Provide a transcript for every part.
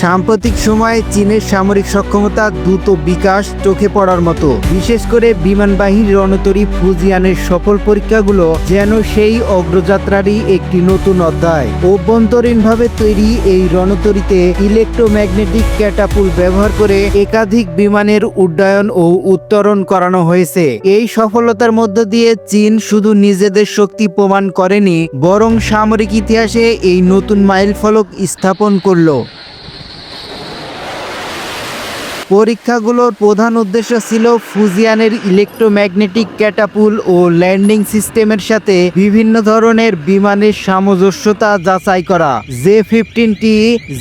সাম্প্রতিক সময়ে চীনের সামরিক সক্ষমতা দ্রুত বিকাশ চোখে পড়ার মতো। বিশেষ করে বিমানবাহী রণতরী ফুজিয়ানের সফল পরীক্ষাগুলো যেন সেই অগ্রযাত্রারই একটি নতুন অধ্যায়। অভ্যন্তরীণভাবে তৈরি এই রণতরীতে ইলেকট্রোম্যাগনেটিক ক্যাটাপুল ব্যবহার করে একাধিক বিমানের উড্ডয়ন ও উত্তরণ করানো হয়েছে। এই সফলতার মধ্য দিয়ে চীন শুধু নিজেদের শক্তি প্রমাণ করেনি, বরং সামরিক ইতিহাসে এই নতুন মাইলফলক স্থাপন করল। পরীক্ষাগুলোর প্রধান উদ্দেশ্য ছিল ফুজিয়ানের ইলেকট্রোম্যাগনেটিক ক্যাটাপুল ও ল্যান্ডিং সিস্টেমের সাথে বিভিন্ন ধরনের বিমানের সামঞ্জস্যতা যাচাই করা। জে ফিফটিনটি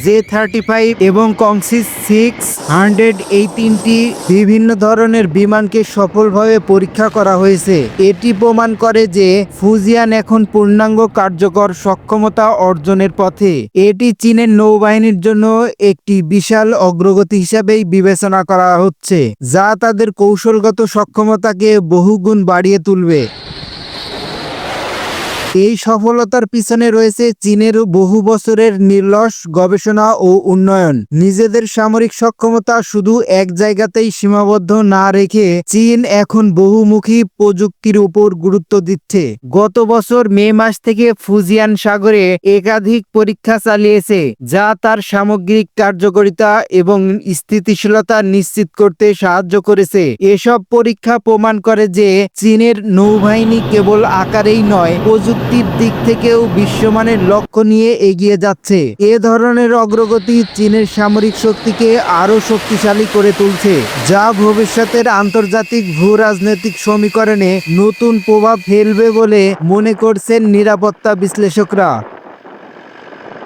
জে থার্টি ফাইভ এবং কংসিস সিক্স হান্ড্রেড এই তিনটি বিভিন্ন ধরনের বিমানকে সফলভাবে পরীক্ষা করা হয়েছে। এটি প্রমাণ করে যে ফুজিয়ান এখন পূর্ণাঙ্গ কার্যকর সক্ষমতা অর্জনের পথে। এটি চীনের নৌবাহিনীর জন্য একটি বিশাল অগ্রগতি হিসাবেই বিবেচনা করা হচ্ছে যা তাদের কৌশলগত সক্ষমতাকে বহুগুণ বাড়িয়ে তুলবে। এই সফলতার পিছনে রয়েছে চীনের বহু বছরের নির্লস গবেষণা ও উন্নয়ন। নিজেদের সামরিক সক্ষমতা শুধু এক জায়গাতেই সীমাবদ্ধ না রেখে চীন এখন বহুমুখী প্রযুক্তির উপর গুরুত্ব দিচ্ছে। গত বছর মে মাস থেকে ফুজিয়ান সাগরে একাধিক পরীক্ষা চালিয়েছে, যা তার সামগ্রিক কার্যকারিতা এবং স্থিতিশীলতা নিশ্চিত করতে সাহায্য করেছে। এসব পরীক্ষা প্রমাণ করে যে চীনের নৌবাহিনী কেবল আকারেই নয় প্রযুক্তির দিক থেকেও বিশ্বমানের লক্ষ্য নিয়ে এগিয়ে যাচ্ছে। এ ধরনের অগ্রগতি চীনের সামরিক শক্তিকে আরও শক্তিশালী করে তুলছে, যা ভবিষ্যতের আন্তর্জাতিক ভূ রাজনৈতিক সমীকরণে নতুন প্রভাব ফেলবে বলে মনে করছেন নিরাপত্তা বিশ্লেষকরা।